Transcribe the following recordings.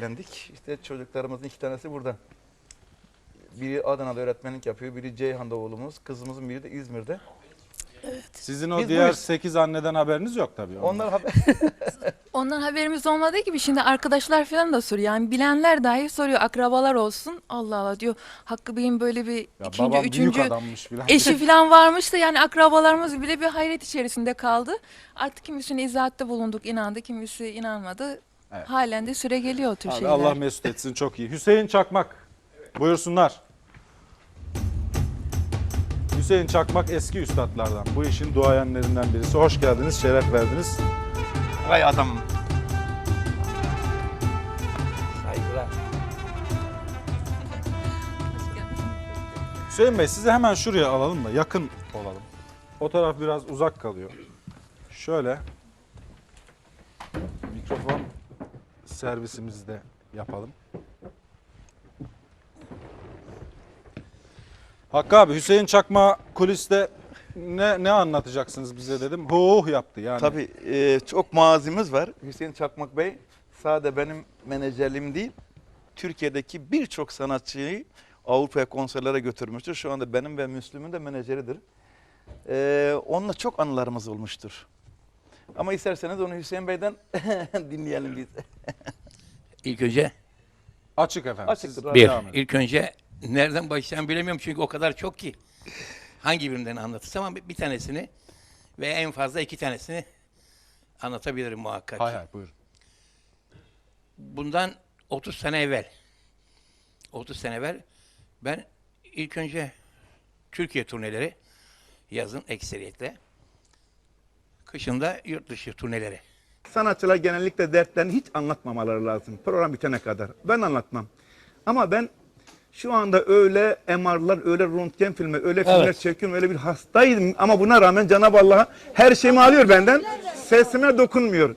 evlendik. İşte çocuklarımızın iki tanesi burada. Biri Adana'da öğretmenlik yapıyor, biri Ceyhan'da oğlumuz, kızımızın biri de İzmir'de. Sizin o Biz diğer buyuz. 8 anneden haberiniz yok tabii. Onlar haber... Ondan haberimiz olmadığı gibi şimdi arkadaşlar falan da soruyor. Yani bilenler dahi soruyor. Akrabalar olsun. Allah Allah diyor. Hakkı Bey'in böyle bir Ya ikinci, babam üçüncü büyük adammış eşi falan varmış da yani akrabalarımız bile bir hayret içerisinde kaldı. Artık kimisine izahatte bulunduk, inandı, kimisi inanmadı. Evet. Halen de süre geliyor o tür Abi şeyler. Allah mesut etsin çok iyi. Hüseyin Çakmak. Buyursunlar. Hüseyin Çakmak eski üstadlardan. Bu işin duayenlerinden birisi. Hoş geldiniz, şeref verdiniz. Vay adam. Saygılar. Hüseyin Bey sizi hemen şuraya alalım da yakın olalım. O taraf biraz uzak kalıyor. Şöyle servisimizi de yapalım. Hakkı abi Hüseyin Çakma kuliste ne ne anlatacaksınız bize dedim. Hu hu yaptı yani. Tabii e, çok mazimiz var. Hüseyin Çakmak Bey sadece benim menajerliğim değil, Türkiye'deki birçok sanatçıyı Avrupa'ya konserlere götürmüştür. Şu anda benim ve Müslüm'ün de menajeridir. E, onunla çok anılarımız olmuştur. Ama isterseniz onu Hüseyin Bey'den dinleyelim biz. İlk önce Açık efendim. Açıktır, bir, devam edin. ilk önce nereden başlayacağımı bilemiyorum çünkü o kadar çok ki. Hangi birinden anlatırsam ama bir, bir tanesini ve en fazla iki tanesini anlatabilirim muhakkak. Hay hay buyurun. Bundan 30 sene evvel, 30 sene evvel ben ilk önce Türkiye turneleri yazın ekseriyetle, kışında yurt dışı turneleri. Sanatçılar genellikle dertlerini hiç anlatmamaları lazım. Program bitene kadar. Ben anlatmam. Ama ben şu anda öyle MR'lar, öyle röntgen filmi, öyle filmler çekiyorum, öyle bir hastaydım. Ama buna rağmen Cenab-ı Allah her şeyimi alıyor benden. Sesime dokunmuyor.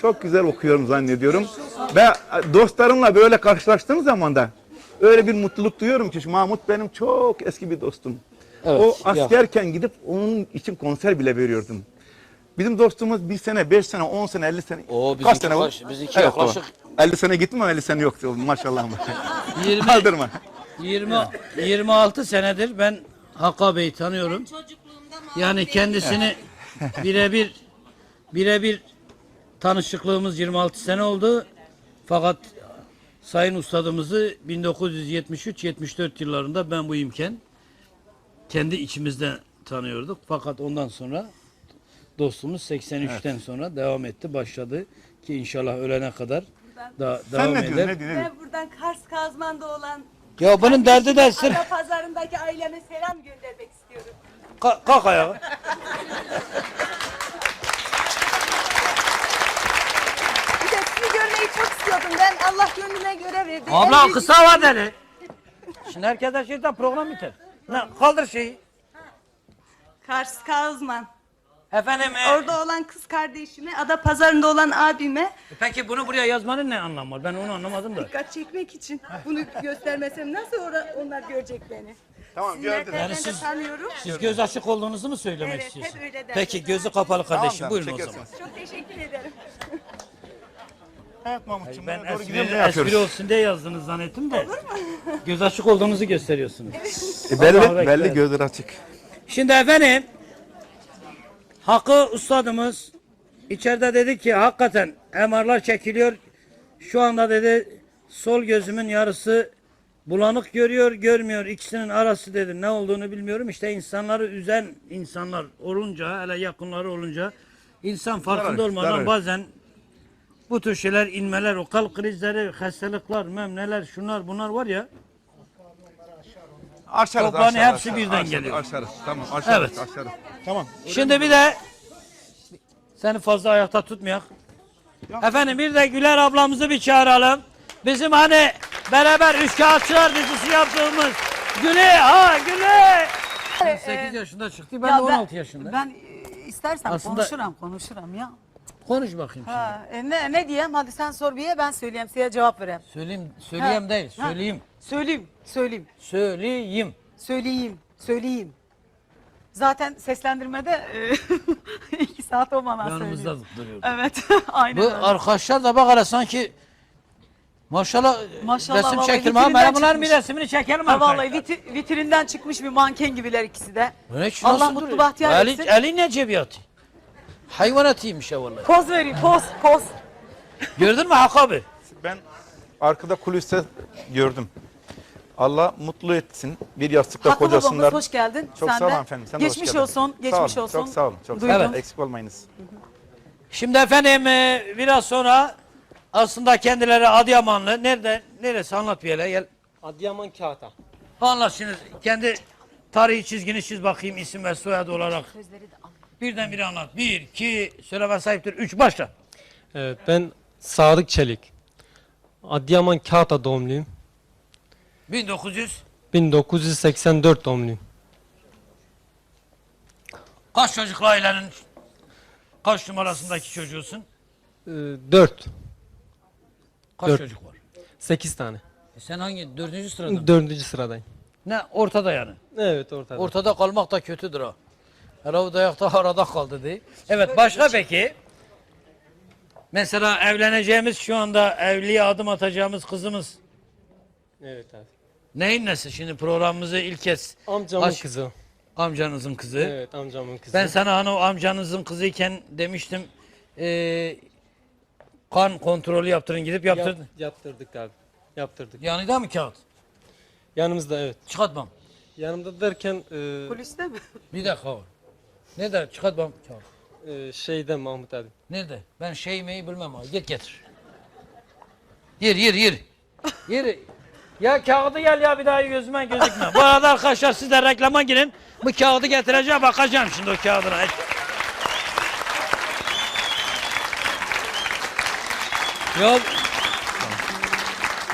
Çok güzel okuyorum zannediyorum. Ve dostlarımla böyle karşılaştığım zaman da öyle bir mutluluk duyuyorum ki Mahmut benim çok eski bir dostum. o askerken gidip onun için konser bile veriyordum. Bizim dostumuz bir sene, beş sene, on sene, elli sene. Oo, Kaç bizimki sene var? baş- bizimki yaklaşık- baba. 50 sene gitti mi 50 sene yoktu maşallah. 20, Kaldırma. 20, 26 senedir ben Hakka Bey'i tanıyorum. Yani kendisini birebir birebir tanışıklığımız 26 sene oldu. Fakat Sayın Ustadımızı 1973-74 yıllarında ben bu imken kendi içimizde tanıyorduk. Fakat ondan sonra dostumuz 83'ten sonra devam etti, başladı ki inşallah ölene kadar da Sen devam ne eder. diyorsun? Ne diyorsun? Ben buradan Kars Kazman'da olan Ya bunun derdi de sırf Ada pazarındaki aileme selam göndermek istiyorum. Ka- kalk ayağa. Bir de sizi görmeyi çok istiyordum. Ben Allah gönlüme göre verdi. Abla En kısa vadeli. Şimdi herkes her şeyden program biter. Ne, kaldır şeyi. Kars Kazman. Efendim e, Orada olan kız kardeşime, Ada pazarında olan abime peki bunu buraya yazmanın ne anlamı var? Ben onu anlamadım da. dikkat çekmek için bunu göstermesem nasıl ora- onlar görecek beni? Tamam gördüm. nereden Yani de siz- tanıyorum. Siz göz açık olduğunuzu mu söylemek Evet, hep istiyorsunuz? öyle derler. Peki gözü kapalı kardeşim Tamam, buyurun o zaman. Çok teşekkür ederim. Evet Mahmut'cum Ben doğru gidiyorum espri, ne yapıyoruz? espri olsun diye yazdınız zannettim de. Göz açık olduğunuzu gösteriyorsunuz. E, Allah belli, bekler. belli gözler açık. Şimdi efendim Hakkı ustadımız içeride dedi ki hakikaten MR'lar çekiliyor. Şu anda dedi sol gözümün yarısı bulanık görüyor, görmüyor. İkisinin arası dedi. Ne olduğunu bilmiyorum. İşte insanları üzen insanlar olunca, hele yakınları olunca insan farkında olmadan bazen bu tür şeyler inmeler, o kalp krizleri, hastalıklar, memneler, şunlar bunlar var ya. Aşarız Toplanı aşarız, hepsi aşarız, birden aşarız, geliyor. Aşarız tamam aşarız Evet. aşarız. Tamam. Şimdi bir de seni fazla ayakta tutmayak. Efendim bir de Güler ablamızı bir çağıralım. Bizim hani beraber Üç Kağıtçılar dizisi yaptığımız Güle ha Güle. 8 yaşında çıktı ben de 16 yaşında. Ben e, istersen Aslında- konuşurum konuşurum ya. Konuş bakayım şimdi. Ha, e, ne, ne diyeyim hadi sen sor bir ye ben söyleyeyim size cevap vereyim. Söyleyeyim, söyleyeyim Ha, değil, ha. söyleyeyim. Söyleyeyim söyleyeyim Söyleyeyim. söyleyeyim söyleyeyim. Zaten seslendirmede e, iki saat o bana Yanımızda söylüyor. duruyor. Evet aynen Bu öyle. arkadaşlar da bak hele sanki Maşallah, Maşallah, resim vallahi çekilme ha. vitrinden Bunların bir çıkmış. resmini çekelim Ha arkadaşlar. vallahi viti- vitrinden çıkmış bir manken gibiler ikisi de. Hiç Allah nasıl mutlu duruyor? bahtiyar eli, etsin. eli ne cebiyatı? Hayvanatıymış ya vallahi. Poz vereyim poz poz. Gördün mü Hakkı abi? Ben arkada kuliste gördüm. Allah mutlu etsin. Bir yastıkta Hakkı babamız kocasınlar. hoş geldin. Çok Sen sağ olun de. efendim. Sen de hoş geçmiş geldin. olsun, Sağ geçmiş olun, olsun. Çok sağ olun. Çok sağ Duydum. olun. Eksik olmayınız. Şimdi efendim e, biraz sonra aslında kendileri Adıyamanlı. Nerede? Neresi? Anlat bir hele gel. Adıyaman Kağıt'a. Anlat şimdi. Kendi tarihi çizgini çiz bakayım isim ve soyadı olarak. Birden biri anlat. Bir, iki, söyleme sahiptir. Üç, başla. Evet, ben Sadık Çelik. Adıyaman Kağıt'a doğumluyum. 1900. 1984 doğumluyum. Kaç çocuklu ailenin kaç numarasındaki çocuğusun? Ee, 4. Kaç Dört. çocuk var? 8 tane. E sen hangi? Dördüncü sırada mı? 4. sıradayım. Ne? Ortada yani. Evet ortada. Ortada kalmak da kötüdür ha. Hele o dayakta arada kaldı değil. Evet başka peki? Mesela evleneceğimiz şu anda evliliğe adım atacağımız kızımız Evet abi. neyin nesi? Şimdi programımızı ilk kez Amcamın Baş- kızı. amcanızın kızı. Evet amcamın kızı. Ben sana hani o amcanızın kızıyken demiştim eee, kan kontrolü yaptırın gidip Yap- yaptırdın. yaptırdık abi. Yaptırdık. Yanında mı kağıt? Yanımızda evet. Çıkartmam. Yanımda derken e, Kuliste mi? Bir dakika var. Nerede? Çıkartmam kağıt. e, şeyde Mahmut abi. Nerede? Ben şey meyi bilmem abi. Git getir. Yer yer yer. Yer. Ya kağıdı gel ya bir daha gözüme gözükme. Bu arada arkadaşlar siz de reklama girin. Bu kağıdı getireceğim bakacağım şimdi o kağıdına. Ya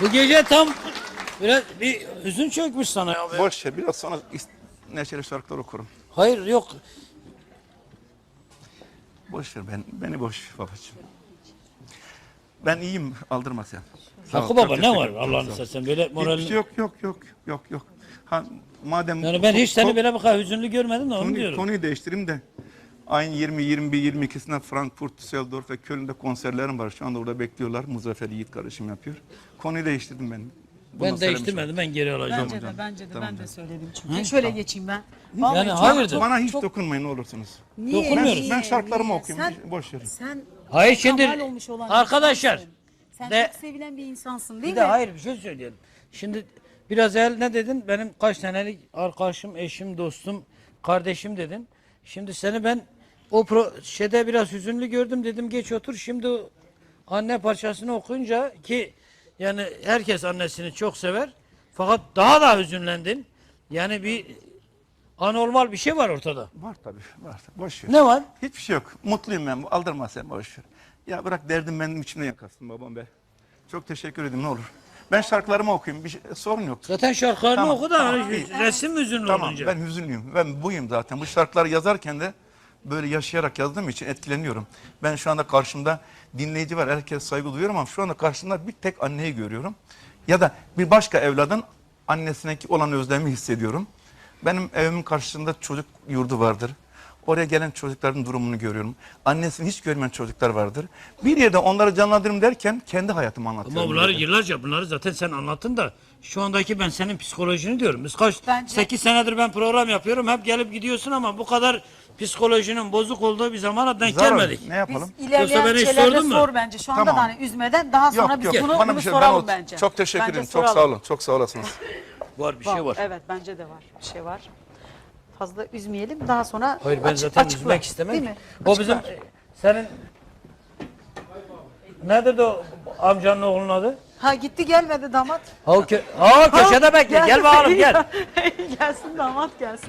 bu gece tam biraz bir hüzün çökmüş sana ya. Boş ver. Biraz sonra is- neşeli şarkılar okurum. Hayır yok. Boş ver. Ben, beni boş babacığım. Ben iyiyim. Aldırma sen. Sağ ol, Hakkı çok baba ne teşekkür var ederim, Allah'ını sağ ol. seversen böyle Hiçbir moralin. şey yok yok yok yok yok. Ha, madem Yani ben hiç seni böyle bu kadar hüzünlü görmedim de onu Konuyu, diyorum. konuyu değiştireyim de ayın 20, 21, 22'sinde Frankfurt, Düsseldorf ve Köln'de konserlerim var. Şu anda orada bekliyorlar. Muzaffer Yiğit kardeşim yapıyor. Konuyu değiştirdim ben. Ben değiştirmedim ben geri alacağım. Bence de bence de Tamam ben de söyledim çünkü. Şöyle geçeyim ben. Vallahi Yani çok- hayırdır? Bana hiç dokunmayın ne olursunuz. Niye? Dokunmuyoruz. Niye? Ben şarkılarımı Niye? okuyayım. Sen, Boş verin. sen Hayır şimdi olmuş olan arkadaşlar insansın. Sen de- çok sevilen bir insansın değil bir mi? de hayır bir şey söyleyelim. Şimdi biraz evvel ne dedin? Benim kaç senelik arkadaşım, eşim, dostum, kardeşim dedin. Şimdi seni ben o pro şeyde biraz hüzünlü gördüm dedim geç otur. Şimdi anne parçasını okuyunca ki yani herkes annesini çok sever. Fakat daha da hüzünlendin. Yani bir anormal bir şey var ortada. Var tabii. Var. Boş ver. Ne var? Hiçbir şey yok. Mutluyum ben. Aldırma sen boş ver. Ya bırak derdim benim içimde yakasın babam be. Çok teşekkür ederim ne olur. Ben şarkılarımı okuyayım. Bir şey, sorun yok. Zaten şarkılarını Tamam, oku da tamam, öyle iyi. resim hüzünlü Tamam olunca. ben hüzünlüyüm. Ben buyum zaten. Bu şarkıları yazarken de böyle yaşayarak yazdığım için etkileniyorum. Ben şu anda karşımda dinleyici var. Herkes saygı duyuyorum ama şu anda karşımda bir tek anneyi görüyorum. Ya da bir başka evladın annesine olan özlemi hissediyorum. Benim evimin karşısında çocuk yurdu vardır. Oraya gelen çocukların durumunu görüyorum. Annesini hiç görmeyen çocuklar vardır. Bir yerde onları canlandırırım derken kendi hayatımı anlatıyorum. Ama bunları yıllarca bunları zaten sen anlattın da şu andaki ben senin psikolojini diyorum. Biz kaç Bence- 8 senedir ben program yapıyorum. Hep gelip gidiyorsun ama bu kadar psikolojinin bozuk olduğu bir zamana denk Zarar. gelmedik. Ne Biz yapalım? ilerleyen Yoksa beni hiç şeylerde sordun mu? sor bence. Şu anda Tamam. da hani üzmeden daha sonra Yok biz yok. bunu, Bana bunu bir şey ben soralım o- bence. çok teşekkür Bence ederim. Çok soralım. sağ olun. Çok sağ olasınız. Var bir şey var. Evet bence de var. Bir şey var. Fazla üzmeyelim. Daha sonra Hayır ben açık- zaten açıkla. üzmek istemem. Değil mi? O bizim Açıklar. senin Nedir de o amcanın oğlunun adı? Ha gitti gelmedi damat. Ha, o kö ha köşede bekle. Gel bakalım gel. gelsin damat gelsin.